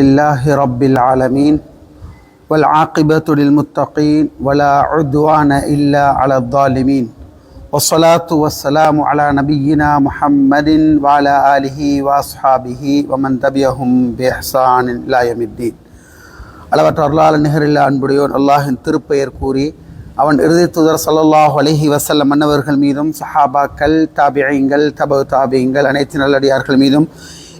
لله رب العالمين والعاقبة للمتقين ولا عدوان إلا على الظالمين والصلاة والسلام على نبينا محمد وعلى آله وأصحابه ومن تبعهم بإحسان إلى يوم الدين அளவற்ற அருளாள நிகரில்லா அன்புடையோன் அல்லாஹின் திருப்பெயர் கூறி அவன் இறுதி தூதர் ஸல்லல்லாஹு அலைஹி வஸல்லம் மன்னவர்கள் மீதும் சஹாபாக்கள் தாபியங்கள் தபு தாபியங்கள் அனைத்து நல்லடியார்கள் மீதும்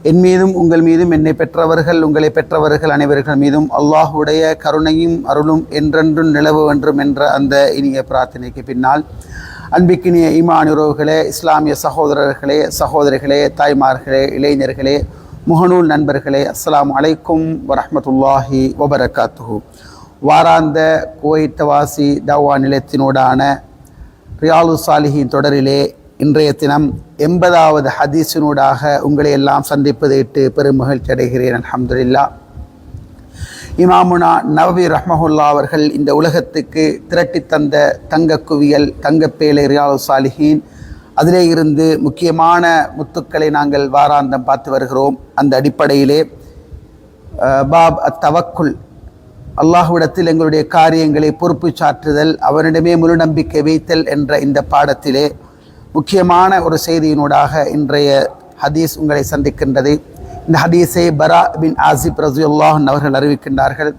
என் மீதும் உங்கள் மீதும் என்னை பெற்றவர்கள் உங்களை பெற்றவர்கள் அனைவர்கள் மீதும் அல்லாஹுடைய கருணையும் அருளும் என்றென்றும் நிலவு வேண்டும் என்ற அந்த இனிய பிரார்த்தனைக்கு பின்னால் அன்பிக்கினிய ஈமான் உறவுகளே இஸ்லாமிய சகோதரர்களே சகோதரிகளே தாய்மார்களே இளைஞர்களே முகநூல் நண்பர்களே அஸ்லாம் அலைக்கும் வரமத்துல்லாஹி வபரகாத்துஹு. வாராந்த குவைத்தவாசி தவா நிலையத்தினூடான ரியாலு சாலிஹின் தொடரிலே இன்றைய தினம் எண்பதாவது ஹதீஸினூடாக உங்களை எல்லாம் சந்திப்பதை இட்டு பெரும் மகிழ்ச்சி அடைகிறேன். அலமதுல்லா இமாமுனா நவபி ரஹ்மஹுல்லா அவர்கள் இந்த உலகத்துக்கு திரட்டி தந்த தங்க குவியல் தங்கப்பேலை ரியாலு சாலிஹீன். அதிலே இருந்து முக்கியமான முத்துக்களை நாங்கள் வாராந்தம் பார்த்து வருகிறோம். அந்த அடிப்படையிலே பாப் அத்தவக்குல். அல்லாஹுவிடத்தில் எங்களுடைய காரியங்களை பொறுப்பு சாற்றுதல் அவனிடமே முழு நம்பிக்கை வைத்தல் என்ற இந்த பாடத்திலே முக்கியமான ஒரு செய்தியினூடாக இன்றைய ஹதீஸ் உங்களை சந்திக்கின்றது. இந்த ஹதீஸை பரா பின் ஆசிப் ரசியுல்லாஹன் அவர்கள் அறிவிக்கின்றார்கள்.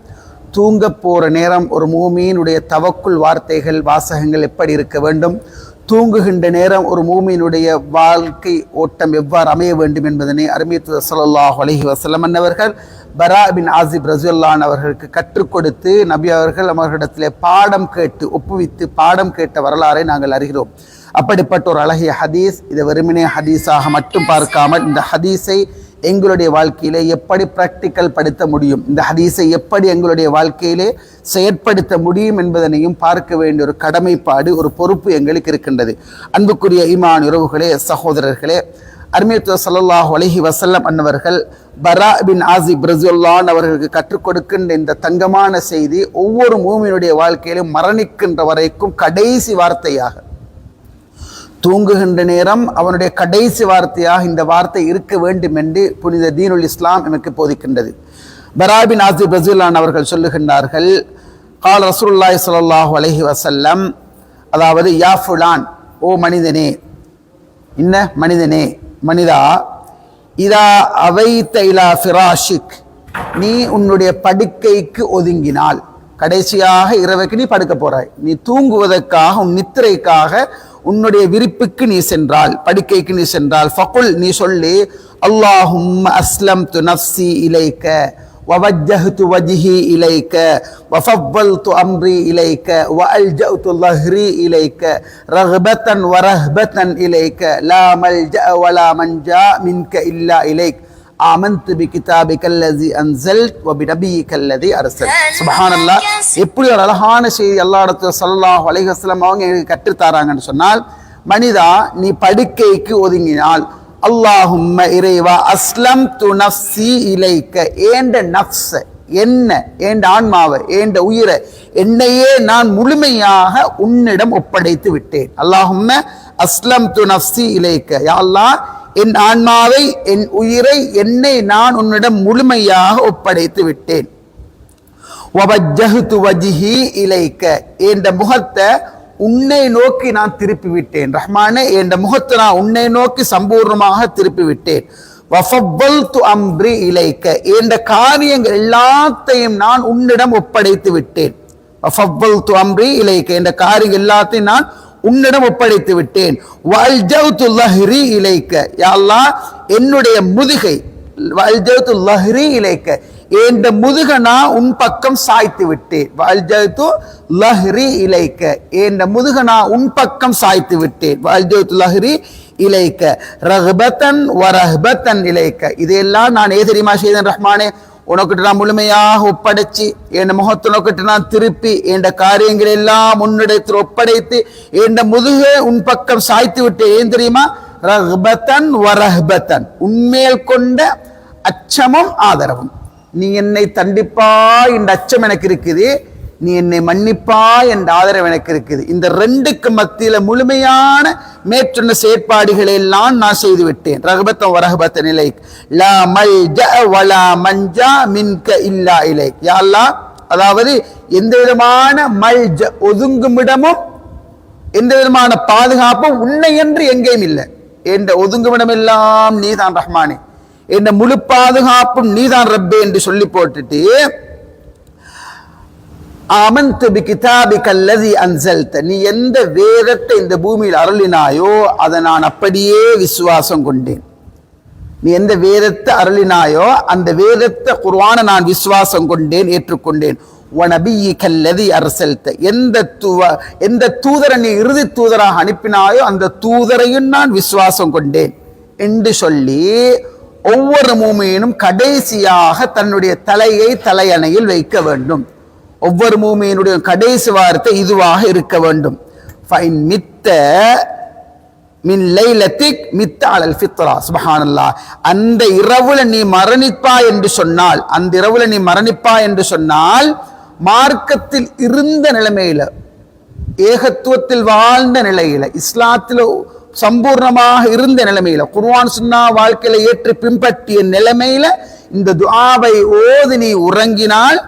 தூங்க போகிற நேரம் ஒரு மூமியினுடைய தவக்குள் வார்த்தைகள் வாசகங்கள் எப்படி இருக்க வேண்டும்? தூங்குகின்ற நேரம் ஒரு மூமியினுடைய வாழ்க்கை ஓட்டம் எவ்வாறு அமைய வேண்டும் என்பதனை அருமியத்து ஸல்லல்லாஹு அலஹி வஸல்லம் அவர்கள் பரா பின் ஆசிப் ரஜுல்லான் அவர்களுக்கு கற்றுக் கொடுத்து நபி அவர்கள் அவர்களிடத்திலே பாடம் கேட்டு ஒப்புவித்து பாடம் கேட்ட வரலாறை நாங்கள் அறிகிறோம். அப்படிப்பட்ட ஒரு அழகிய ஹதீஸ். இதை வெறுமனே ஹதீஸாக மட்டும் பார்க்காமல் இந்த ஹதீஸை எங்களுடைய வாழ்க்கையிலே எப்படி ப்ராக்டிக்கல் படுத்த முடியும்? இந்த ஹதீஸை எப்படி எங்களுடைய வாழ்க்கையிலே செயற்படுத்த முடியும் என்பதனையும் பார்க்க வேண்டிய ஒரு கடமைப்பாடு ஒரு பொறுப்பு எங்களுக்கு இருக்கின்றது. அன்புக்குரிய இமான் உறவுகளே சகோதரர்களே அர்மியத்துவ சல்லாஹ் அலஹி வசல்லம் அன்னவர்கள் பரா பின் ஆசிப் பிரசுல்லான் அவர்களுக்கு கற்றுக் கொடுக்கின்ற இந்த தங்கமான செய்தி ஒவ்வொரு மூமியினுடைய வாழ்க்கையிலும் மரணிக்கின்ற வரைக்கும் கடைசி வார்த்தையாக தூங்குகின்ற நேரம் அவனுடைய கடைசி வார்த்தையாக இந்த வார்த்தை இருக்க வேண்டும் என்று புனித தீனுல் இஸ்லாம் எனக்கு போதிக்கின்றது. பராபின் ஆசி ரசூல்லான் அவர்கள் சொல்லுகின்றார்கள் கால் ரசூல்லாய் ஸல்லல்லாஹு அலஹி வசல்லம் அதாவது யாஃபுலான் ஓ மனிதனே என்ன மனிதனே மனிதா இதா அவைத்த இலா ஃபிராஷிக் நீ உன்னுடைய படுக்கைக்கு ஒதுங்கினால் கடைசியாக இரவுக்கு நீ படுக்க போறாய் நீ தூங்குவதற்காக உன் நித்திரைக்காக உன்னுடைய விரிப்புக்கு நீ சென்றால் படுக்கைக்கு நீ சென்றால் ஃபகுல் நீ சொல்லி அல்லாஹும் அஸ்லம் து நஃப்சி இலைக்க ووجهت وجهي إليك وفضلت أمري إليك وألجأت ظهري إليك رغبة ورهبة إليك لا ملجأ ولا منجا منك إلا إليك ஆமந்து பி கிதாபி கல்லதி அன்சல்ட் வபி நபி கல்லதி அரசல் சுபஹானல்லா எப்படி ஒரு அழகான செய்தி எல்லா இடத்துல சொல்லலாம் அலைஹஸ்லாம் அவங்க எனக்கு கற்றுத்தாராங்கன்னு சொன்னால் மனிதா நீ படுக்கைக்கு ஒதுங்கினால் அல்லாஹும்ம இறைவா அஸ்லம் து நஃப்சி இலைக்க. ஏண்ட நஃப்ஸ என்ன ஏண்ட ஆன்மாவை ஏண்ட உயிரை என்னையே நான் முழுமையாக உன்னிடம் ஒப்படைத்து விட்டேன். அல்லாஹும்ம அஸ்லம் து நஃப்சி இலைக்க யாழ்லா என் ஆன்மாவை என் உயிரை என்னை நான் உன்னிடம் முழுமையாக ஒப்படைத்து விட்டேன். இலைக்க. என்ற முகத்தை உன்னை நோக்கி நான் திருப்பி விட்டேன். ரஹ்மானே என்ற முகத்தை நான் உன்னை நோக்கி சம்பூர்ணமாக திருப்பி விட்டேன். அம்ரி இலைக்க. என்ற காரியங்கள் எல்லாத்தையும் நான் உன்னிடம் ஒப்படைத்து விட்டேன். அம்ரி இலைக்க. என்ற காரியம் எல்லாத்தையும் நான் உன்னிடம் ஒப்படைத்து விட்டேன். வல்ஜவ்து லஹ்ரி இலைக்க. யா என்னுடைய முதுகை. வல்ஜவ்து லஹ்ரி இலைக்க. என்ற முதுக நான் உன் பக்கம் சாய்த்து விட்டேன். வல்ஜவ்து லஹ்ரி இலைக்க. என்ற முதுக நான் உன் பக்கம் சாய்த்து விட்டேன். வல்ஜவ்து லஹ்ரி இலைக்க. ரஹ்பத்தன் வரஹ்பத்தன் இலைக்க. இதையெல்லாம் நான் ஏ தெரியுமா ரஹ்மானே? உனக்கிட்ட நான் முழுமையாக ஒப்படைச்சு என் முகத்தை உனக்கிட்ட நான் திருப்பி என் காரியங்கள் எல்லாம் உன்னிடத்தில் ஒப்படைத்து என் முதுகே உன் பக்கம் சாய்த்து விட்டு ஏன் தெரியுமா? ரஹ்பத்தன் வரஹ்பத்தன் உண்மையில் கொண்ட அச்சமும் ஆதரவும். நீ என்னை தண்டிப்பா இந்த அச்சம் எனக்கு இருக்குது. நீ என்னை மன்னிப்பா என்ற ஆதரவு எனக்கு இருக்குது. இந்த ரெண்டுக்கு மத்தியில முழுமையான மேற்சொன்ன செயற்பாடுகளை எல்லாம் நான் செய்து விட்டேன். ரகபத்தம் வரகபத்த நிலை லா மல் வலா மஞ்சா மின்க இல்லா இலை யா அதாவது எந்த விதமான மல் ஒதுங்குமிடமும் எந்த விதமான பாதுகாப்பும் உன்னை என்று எங்கேயும் இல்லை. என்ற ஒதுங்குமிடம் எல்லாம் நீதான் ரஹ்மானே. என்ற முழு பாதுகாப்பும் நீதான் ரப்பே என்று சொல்லி போட்டுட்டு ஆமந்து பி கல்லதி அல்லதி அன்சல்த. நீ எந்த வேதத்தை இந்த பூமியில் அருளினாயோ அதை நான் அப்படியே விசுவாசம் கொண்டேன். நீ எந்த வேதத்தை அருளினாயோ அந்த வேதத்தை குர்ஆனை நான் விசுவாசம் கொண்டேன் ஏற்றுக்கொண்டேன். வனபியிக கல்லதி அரசல்த. எந்த தூவ எந்த தூதரை நீ இறுதி தூதராக அனுப்பினாயோ அந்த தூதரையும் நான் விசுவாசம் கொண்டேன். என்று சொல்லி ஒவ்வொரு மூமியினும் கடைசியாக தன்னுடைய தலையை தலையணையில் வைக்க வேண்டும். ஒவ்வொரு மூமியினுடைய கடைசி வார்த்தை இதுவாக இருக்க வேண்டும். ஃபைன் மித்த மின் லைலத்திக் மித்த அலல் ஃபித்ரா சுபஹானல்லா. அந்த இரவுல நீ மரணிப்பா என்று சொன்னால் அந்த இரவுல நீ மரணிப்பா என்று சொன்னால் மார்க்கத்தில் இருந்த நிலைமையில ஏகத்துவத்தில் வாழ்ந்த நிலையில இஸ்லாத்தில் சம்பூர்ணமாக இருந்த நிலைமையில குர்வான் சுன்னா வாழ்க்கையில ஏற்று பின்பற்றிய நிலைமையில இந்த துஆவை ஓதி நீ உறங்கினால்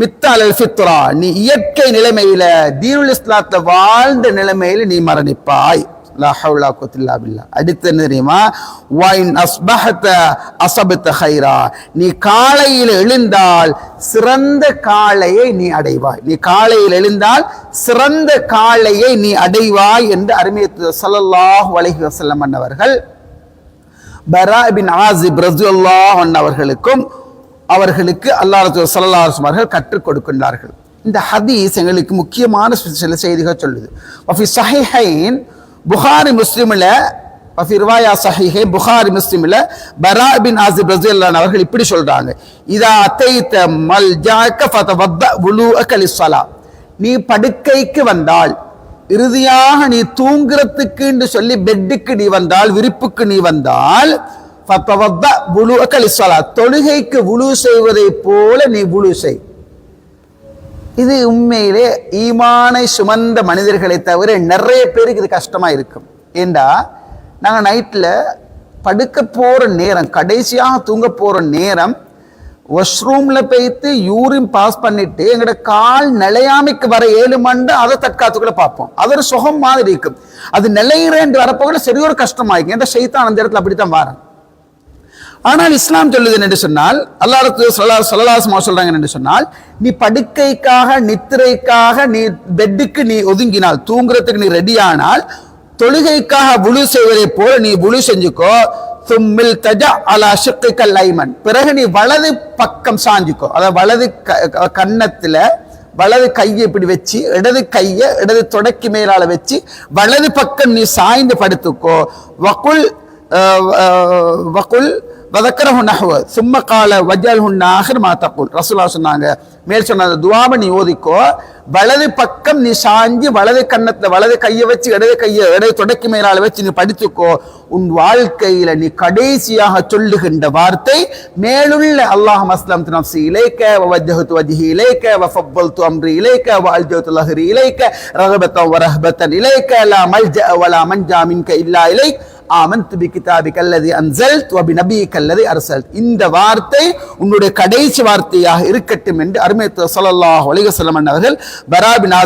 மித்தாலல் ஃபித்ரா. நீ இயற்கை நிலைமையில தீனுல் இஸ்லாத்துல வாழ்ந்த நிலைமையில நீ மரணிப்பாய். அடுத்து என்ன தெரியுமா? நீ காலையில் எழுந்தால் சிறந்த காலையை நீ அடைவாய். நீ காலையில் எழுந்தால் சிறந்த காலையை நீ அடைவாய் என்று அருமையத்து சல்லாஹ் அலைஹி வசல்லம் அன்னவர்கள் பரா பின் ஆசிப் ரஜுல்லாஹ் அன்னவர்களுக்கும் அவர்களுக்கும் அவர்களுக்கு அல்லாஹ் ரசூல் அவர்கள் கற்றுக் கொடுக்கின்றார்கள். இந்த ஹதீஸ் எங்களுக்கு முக்கியமான சில செய்திகள் சொல்லுது. வஃபி சஹிஹைன் புகாரி முஸ்லீமில் வஃபி ரிவாயா சஹிஹை புகாரி முஸ்லீமில் பரா பின் ஆசிப் ரஜுல்லான் அவர்கள் இப்படி சொல்றாங்க. இதா அத்தைத்த மல் ஜாக்க ஃபதவத்த வுலூஅக லிஸ்ஸலா. நீ படுக்கைக்கு வந்தால் இறுதியாக நீ தூங்குறதுக்கு என்று சொல்லி பெட்டுக்கு நீ வந்தால் விரிப்புக்கு நீ வந்தால் தொழுகைக்கு உழு செய்வதை போல நீ உழு செய். இது உண்மையிலே ஈமானை சுமந்த மனிதர்களை தவிர நிறைய பேருக்கு இது கஷ்டமா இருக்கும். ஏண்டா? நாங்கள் நைட்டில் படுக்க போகிற நேரம் கடைசியாக தூங்க போகிற நேரம் வாஷ்ரூம்ல போய்த்து யூரின் பாஸ் பண்ணிட்டு எங்களோட கால் நிலையாமைக்கு வர ஏழு மண்டு அதை தற்காத்துக்குள்ளே பார்ப்போம். அது ஒரு சுகம் மாதிரி இருக்கும். அது நிலையிறேன் வரப்போகல சரி ஒரு கஷ்டமாயிருக்கும் ஏன்னா செய்தான் அந்த இடத்துல அப்படித்தான் வரேன். ஆனால் இஸ்லாம் சொல்லுது என்று சொன்னால் அல்லாஹ் சொல்லலாசமா சொல்றாங்க என்று சொன்னால் நீ படுக்கைக்காக நித்திரைக்காக நீ பெட்டுக்கு நீ ஒதுங்கினால் தூங்குறதுக்கு நீ ரெடியானால் தொழுகைக்காக புழு செய்வதை போல நீ புழு செஞ்சுக்கோ. தும்மில் தஜா அலா ஷிக்கைக்கல் லைமன். பிறகு நீ வலது பக்கம் சாஞ்சுக்கோ. அதாவது வலது க- கன்னத்தில் வலது கையை இப்படி வச்சு இடது கையை இடது தொடக்கி மேலால வச்சு வலது பக்கம் நீ சாய்ந்து படுத்துக்கோ. வகுல் வக்குல் வகுல் வதக்கரஹு நஹ்வ சும்ம கால வஜல்ஹுன் ஆஹிர் மா தக்குல் ரசூலா சொன்னாங்க மேல் சொன்ன அந்த துவாவை நீ ஓதிக்கோ வலது பக்கம் நீ சாஞ்சி வலது கன்னத்துல வலது கையை வச்சு இடது கையை இடது தொடக்கி மேலால வச்சு நீ படித்துக்கோ உன் வாழ்க்கையில நீ கடைசியாக சொல்லுகின்ற வார்த்தை மேலுள்ள அல்லாஹ் அஸ்லாம் நப்சி இலைக்க வஜ்ஜஹத்து வஜ்ஹி இலைக்க வஃபப்பல்து அம்ரி இலைக்க வஅல்ஜது லஹரி இலைக்க ரகபத்தன் வரஹபத்தன் இலைக்க லா மல்ஜ வலா மன்ஜா மின்க இல்லா இலை ஆமந்து பி கிதாபி அல்லதி அன்சல் துவபி நபி அல்லதி அரசல் இந்த வார்த்தை உன்னுடைய கடைசி வார்த்தையாக இருக்கட்டும் என்று அருமைத்து சொல்லல்லாஹ் அலைஹி அவர்கள் பரா பின்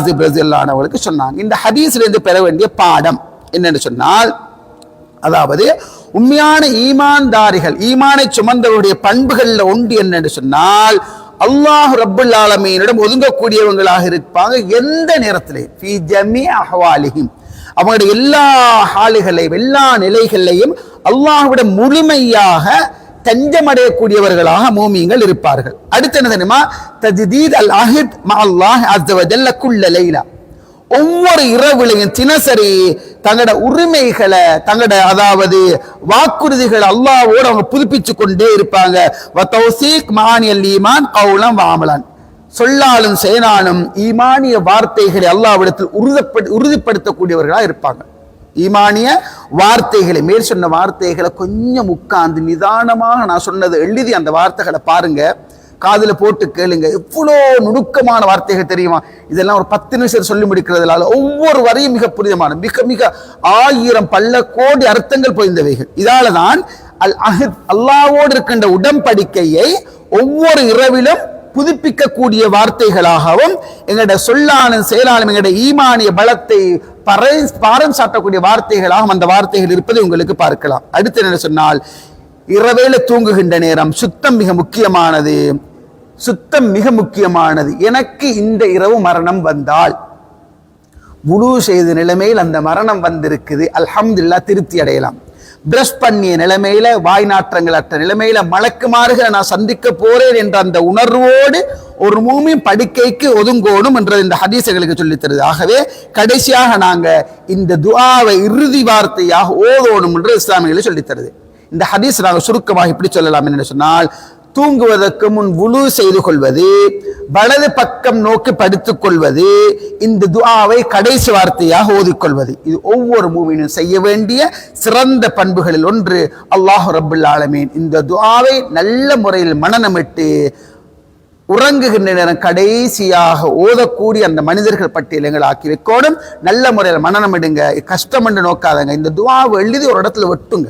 சொன்னாங்க. இந்த ஹதீஸ்லேருந்து பெற வேண்டிய பாடம் என்னன்னு சொன்னால் அதாவது உண்மையான ஈமான்தாரிகள் ஈமானை சுமந்தவருடைய பண்புகள்ல ஒன்று என்னன்னு சொன்னால் அல்லாஹ் ரப்புல் ஆலமீனிடம் ஒதுங்கக்கூடியவங்களாக இருப்பாங்க. எந்த நேரத்திலையும் அவங்களுடைய எல்லா ஹாலுகளையும் எல்லா நிலைகளையும் அல்லாஹ்விட முழுமையாக தஞ்சமடையக்கூடியவர்களாக மூமியங்கள் இருப்பார்கள். அடுத்து என்ன தெரியுமா? தஜ்தீத் அல் அஹித் மா அல்லாஹ் அஸ்ஸ குள்ள லைலா. ஒவ்வொரு இரவுலையும் தினசரி தங்களோட உரிமைகளை தங்களோட அதாவது வாக்குறுதிகளை அல்லாஹ்வோடு அவங்க புதுப்பிச்சு கொண்டே இருப்பாங்க வத்தௌசீக் மானியல் ஈமான் கவுலம் வாமலான். சொல்லாலும் செயலாலும் ஈமானிய வார்த்தைகளை அல்லாவிடத்தில் உறுதிப்படு உறுதிப்படுத்தக்கூடியவர்களாக இருப்பாங்க. ஈமானிய வார்த்தைகளை மேல் சொன்ன வார்த்தைகளை கொஞ்சம் உட்கார்ந்து நிதானமாக நான் சொன்னது எழுதி அந்த வார்த்தைகளை பாருங்க. காதில் போட்டு கேளுங்க. எவ்வளோ நுணுக்கமான வார்த்தைகள் தெரியுமா? இதெல்லாம் ஒரு பத்து நிமிஷம் சொல்லி முடிக்கிறதுனால ஒவ்வொரு வரையும் மிக புனிதமான மிக மிக ஆயிரம் பல்ல கோடி அர்த்தங்கள் பொய்ந்தவைகள் இதால தான் அல் அஹத் அல்லாவோடு இருக்கின்ற உடம்படிக்கையை ஒவ்வொரு இரவிலும் புதுப்பிக்கக்கூடிய வார்த்தைகளாகவும் எங்களுடைய சொல்லாலும் செயலாலும் எங்களுடைய ஈமானிய பலத்தை பறை பாரம் சாட்டக்கூடிய வார்த்தைகளாக அந்த வார்த்தைகள் இருப்பதை உங்களுக்கு பார்க்கலாம். அடுத்து என்ன சொன்னால் இரவேல தூங்குகின்ற நேரம் சுத்தம் மிக முக்கியமானது. சுத்தம் மிக முக்கியமானது. எனக்கு இந்த இரவு மரணம் வந்தால் முழு செய்த நிலைமையில் அந்த மரணம் வந்திருக்குது. அல்ஹம்துல்லா திருப்தி அடையலாம். பிரஷ் பண்ணிய நிலைமையில வாய் நாற்றங்கள் அற்ற நிலைமையில மலக்குமாறுகளை நான் சந்திக்க போறேன் என்ற அந்த உணர்வோடு ஒரு மூமி படுக்கைக்கு ஒதுங்கோணும் என்றது இந்த ஹதீசைகளுக்கு சொல்லித் தருது. ஆகவே கடைசியாக நாங்க இந்த துஆவை இறுதி வார்த்தையாக ஓதோணும் என்று இஸ்லாமியர்களை சொல்லித் தருது. இந்த ஹதீஸ் நாங்கள் சுருக்கமாக இப்படி சொல்லலாம். என்று சொன்னால் தூங்குவதற்கு முன் உழு செய்து கொள்வது வலது பக்கம் நோக்கி படுத்துக் கொள்வது இந்த துஆவை கடைசி வார்த்தையாக ஓதிக்கொள்வது இது ஒவ்வொரு மூவினும் செய்ய வேண்டிய சிறந்த பண்புகளில் ஒன்று அல்லாஹு ரபுல் ஆலமீன். இந்த துஆவை நல்ல முறையில் மனநமிட்டு உறங்குகின்ற நேரம் கடைசியாக ஓதக்கூடிய அந்த மனிதர்கள் பட்டியலங்கள் ஆக்கி வைக்கோடும் நல்ல முறையில் மனநமிடுங்க கஷ்டம் என்று நோக்காதங்க. இந்த துவாவை எழுதி ஒரு இடத்துல ஒட்டுங்க.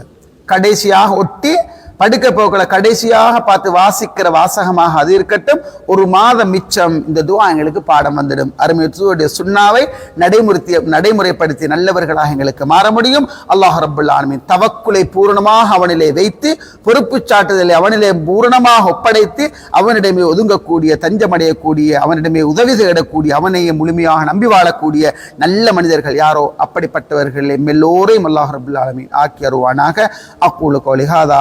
கடைசியாக ஒட்டி படுக்க போக்களை கடைசியாக பார்த்து வாசிக்கிற வாசகமாக அது இருக்கட்டும். ஒரு மாதம் மிச்சம் இந்த துவா எங்களுக்கு பாடம் வந்துடும். அருமையுடைய சுண்ணாவை நடைமுறை நடைமுறைப்படுத்தி நல்லவர்களாக எங்களுக்கு மாற முடியும். அல்லாஹ் ரபுல் ஆலமின் தவக்குலை பூரணமாக அவனிலே வைத்து பொறுப்பு சாட்டுதலை அவனிலே பூரணமாக ஒப்படைத்து அவனிடமே ஒதுங்கக்கூடிய தஞ்சமடையக்கூடிய அவனிடமே உதவி தேடக்கூடிய அவனையே முழுமையாக நம்பி வாழக்கூடிய நல்ல மனிதர்கள் யாரோ அப்படிப்பட்டவர்கள் எல்லோரையும் அல்லாஹ் ரபுல் ஆலமின் ஆக்கி அருவானாக அக்கூலு கோலிஹாதா